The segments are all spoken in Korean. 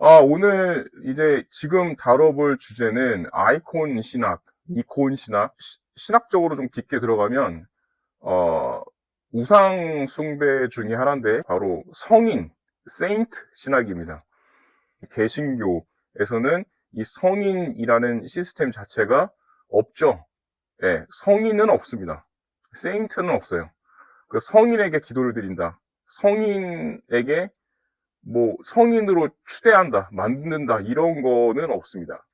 아, 오늘 이제 지금 다뤄볼 주제는 아이콘 신학, 이콘 신학, 시- 신학적으로 좀 깊게 들어가면, 어, 우상 숭배 중에 하나인데, 바로 성인, 세인트 신학입니다. 개신교에서는 이 성인이라는 시스템 자체가 없죠. 예, 성인은 없습니다. 세인트는 없어요. 그 성인에게 기도를 드린다. 성인에게 뭐 성인으로 추대한다, 만든다 이런 거는 없습니다.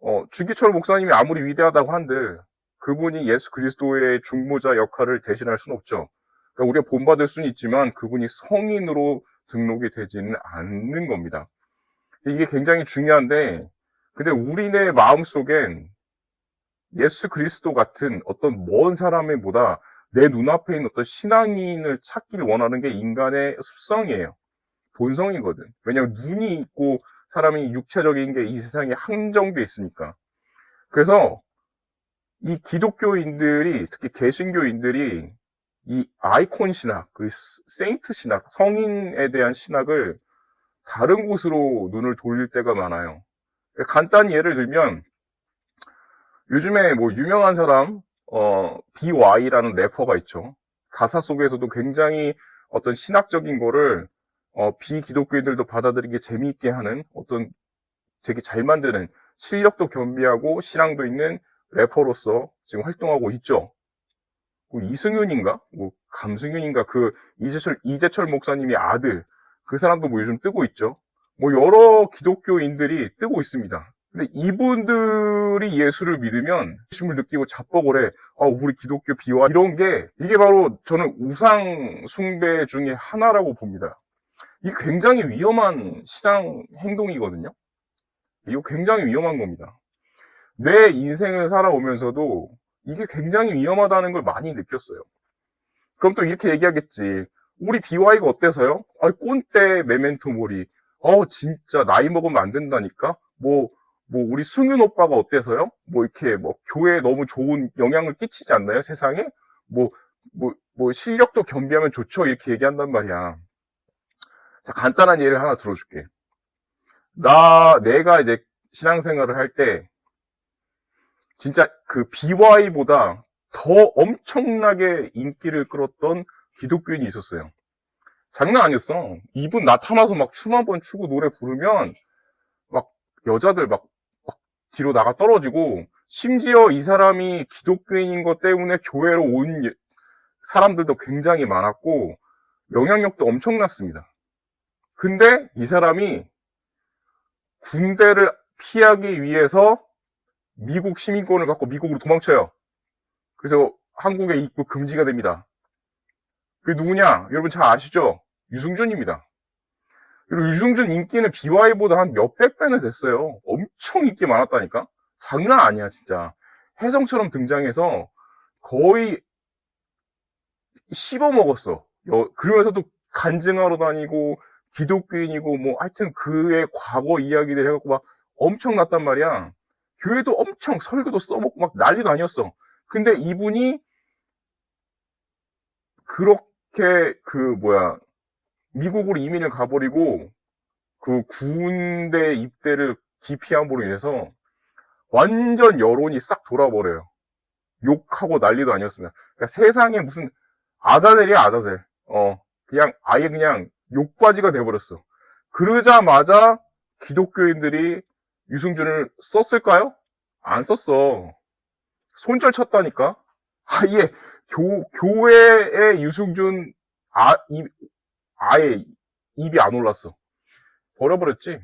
어, 주기철 목사님이 아무리 위대하다고 한들 그분이 예수 그리스도의 중보자 역할을 대신할 수는 없죠. 그러니까 우리가 본받을 수는 있지만 그분이 성인으로 등록이 되지는 않는 겁니다. 이게 굉장히 중요한데 근데 우리네 마음속엔 예수 그리스도 같은 어떤 먼 사람의 보다 내 눈앞에 있는 어떤 신앙인을 찾기를 원하는 게 인간의 습성이에요. 본성이거든. 왜냐하면 눈이 있고 사람이 육체적인 게 이 세상에 한정돼 있으니까. 그래서 이 기독교인들이 특히 개신교인들이 이 아이콘 신학, 그 세인트 신학, 성인에 대한 신학을 다른 곳으로 눈을 돌릴 때가 많아요. 그러니까 간단히 예를 들면 요즘에 뭐 유명한 사람 어 BY라는 래퍼가 있죠. 가사 속에서도 굉장히 어떤 신학적인 거를 어, 비기독교인들도 받아들이기 재미있게 하는 어떤 되게 잘 만드는 실력도 겸비하고 신앙도 있는 래퍼로서 지금 활동하고 있죠. 뭐 이승윤인가? 뭐 감승윤인가? 그 이재철, 이재철 목사님의 아들. 그 사람도 뭐 요즘 뜨고 있죠. 뭐 여러 기독교인들이 뜨고 있습니다. 근데 이분들이 예수를 믿으면 심을 느끼고 자뻑을 해. 아, 우리 기독교 비와 이런 게 이게 바로 저는 우상 숭배 중에 하나라고 봅니다. 이게 굉장히 위험한 신앙 행동이거든요. 이거 굉장히 위험한 겁니다. 내 인생을 살아오면서도 이게 굉장히 위험하다는 걸 많이 느꼈어요. 그럼 또 이렇게 얘기하겠지. 우리 BY가 어때서요? 아, 꼰대 메멘토 모리. 어, 진짜 나이 먹으면 안 된다니까? 뭐, 뭐, 우리 승윤 오빠가 어때서요? 뭐, 이렇게 뭐, 교회에 너무 좋은 영향을 끼치지 않나요? 세상에? 뭐, 뭐, 뭐, 실력도 겸비하면 좋죠? 이렇게 얘기한단 말이야. 자, 간단한 예를 하나 들어줄게. 나, 내가 이제 신앙생활을 할 때, 진짜 그 BY보다 더 엄청나게 인기를 끌었던 기독교인이 있었어요. 장난 아니었어. 이분 나타나서 막 춤 한 번 추고 노래 부르면, 막 여자들 막, 막 뒤로 나가 떨어지고, 심지어 이 사람이 기독교인인 것 때문에 교회로 온 예- 사람들도 굉장히 많았고, 영향력도 엄청났습니다. 근데 이 사람이 군대를 피하기 위해서 미국 시민권을 갖고 미국으로 도망쳐요. 그래서 한국에 입국 금지가 됩니다. 그게 누구냐? 여러분 잘 아시죠? 유승준입니다. 그리고 유승준 인기는 BY보다 한 몇백 배는 됐어요. 엄청 인기 많았다니까? 장난 아니야, 진짜. 혜성처럼 등장해서 거의 씹어먹었어. 여- 그러면서도 간증하러 다니고, 기독교인이고, 뭐, 하여튼 그의 과거 이야기들 해갖고 막 엄청났단 말이야. 교회도 엄청 설교도 써먹고 막 난리도 아니었어. 근데 이분이 그렇게 그 뭐야 미국으로 이민을 가버리고 그 군대 입대를 기피함으로 인해서 완전 여론이 싹 돌아버려요. 욕하고 난리도 아니었습니다. 그러니까 세상에 무슨 아자젤이야 아자젤. 어 그냥 아예 그냥 욕바지가 돼버렸어. 그러자마자 기독교인들이 유승준을 썼을까요? 안 썼어. 손절 쳤다니까? 아예, 교, 교회에 유승준, 아, 입, 아예 입이 안 올랐어. 버려버렸지?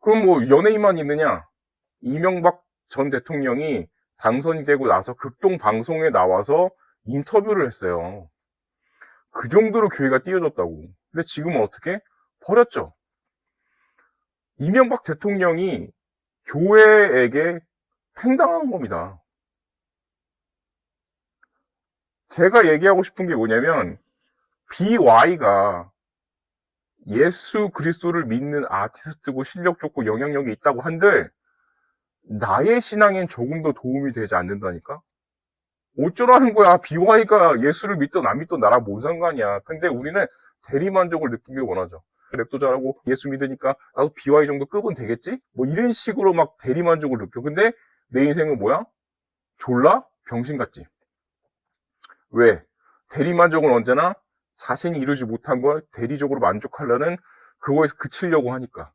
그럼 뭐 연예인만 있느냐? 이명박 전 대통령이 당선이 되고 나서 극동 방송에 나와서 인터뷰를 했어요. 그 정도로 교회가 띄워졌다고. 근데 지금은 어떻게? 버렸죠. 이명박 대통령이 교회에게 팽당한 겁니다. 제가 얘기하고 싶은 게 뭐냐면, BY가 예수 그리스도를 믿는 아티스트고 실력 좋고 영향력이 있다고 한들, 나의 신앙엔 조금 더 도움이 되지 않는다니까? 어쩌라는 거야. BY가 예수를 믿던 안 믿던 나랑 뭔 상관이야. 근데 우리는 대리만족을 느끼길 원하죠. 랩도 잘하고 예수 믿으니까 나도 BY 정도 급은 되겠지? 뭐 이런 식으로 막 대리만족을 느껴. 근데 내 인생은 뭐야? 졸라 병신 같지. 왜? 대리만족은 언제나 자신이 이루지 못한 걸 대리적으로 만족하려는 그거에서 그치려고 하니까.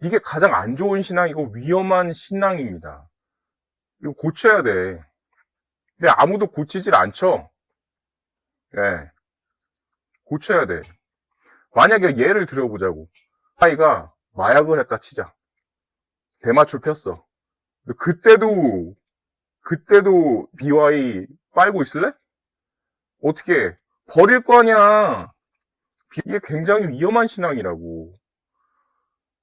이게 가장 안 좋은 신앙이고 위험한 신앙입니다. 이거 고쳐야 돼. 근데 아무도 고치질 않죠? 예. 고쳐야 돼. 만약에 예를 들어보자고. 아이가 마약을 했다 치자. 대마초 폈어. 그때도, 그때도 BY 빨고 있을래? 어떻게, 버릴 거 아니야. 이게 굉장히 위험한 신앙이라고.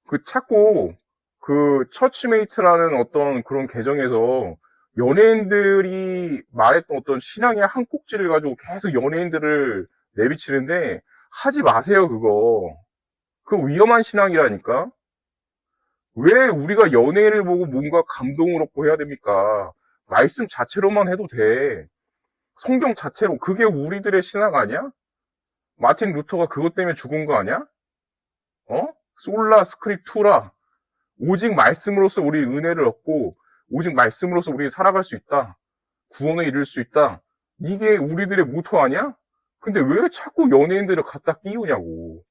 그 찾고, 그 처치메이트라는 어떤 그런 계정에서 연예인들이 말했던 어떤 신앙의 한 꼭지를 가지고 계속 연예인들을 내비치는데 하지 마세요, 그거. 그 위험한 신앙이라니까. 왜 우리가 연예인을 보고 뭔가 감동을 얻고 해야 됩니까? 말씀 자체로만 해도 돼. 성경 자체로 그게 우리들의 신앙 아니야? 마틴 루터가 그것 때문에 죽은 거 아니야? 어? 솔라 스크립투라. 오직 말씀으로써 우리 은혜를 얻고 오직 말씀으로써 우리 살아갈 수 있다. 구원에 이를 수 있다. 이게 우리들의 모토 아니야? 근데 왜 자꾸 연예인들을 갖다 끼우냐고.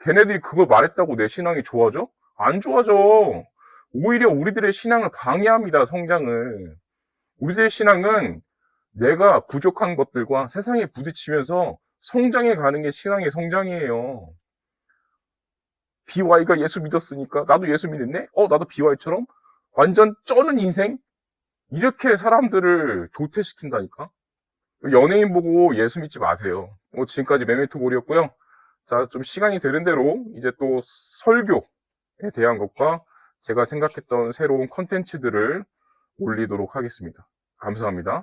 걔네들이 그걸 말했다고 내 신앙이 좋아져? 안 좋아져. 오히려 우리들의 신앙을 방해합니다, 성장을. 우리들의 신앙은 내가 부족한 것들과 세상에 부딪히면서 성장해 가는 게 신앙의 성장이에요. BY가 예수 믿었으니까 나도 예수 믿었네? 어, 나도 BY처럼 완전 쩌는 인생? 이렇게 사람들을 도태시킨다니까? 연예인 보고 예수 믿지 마세요. 뭐 지금까지 메메토 볼이었고요. 자, 좀 시간이 되는 대로 이제 또 설교에 대한 것과 제가 생각했던 새로운 컨텐츠들을 올리도록 하겠습니다. 감사합니다.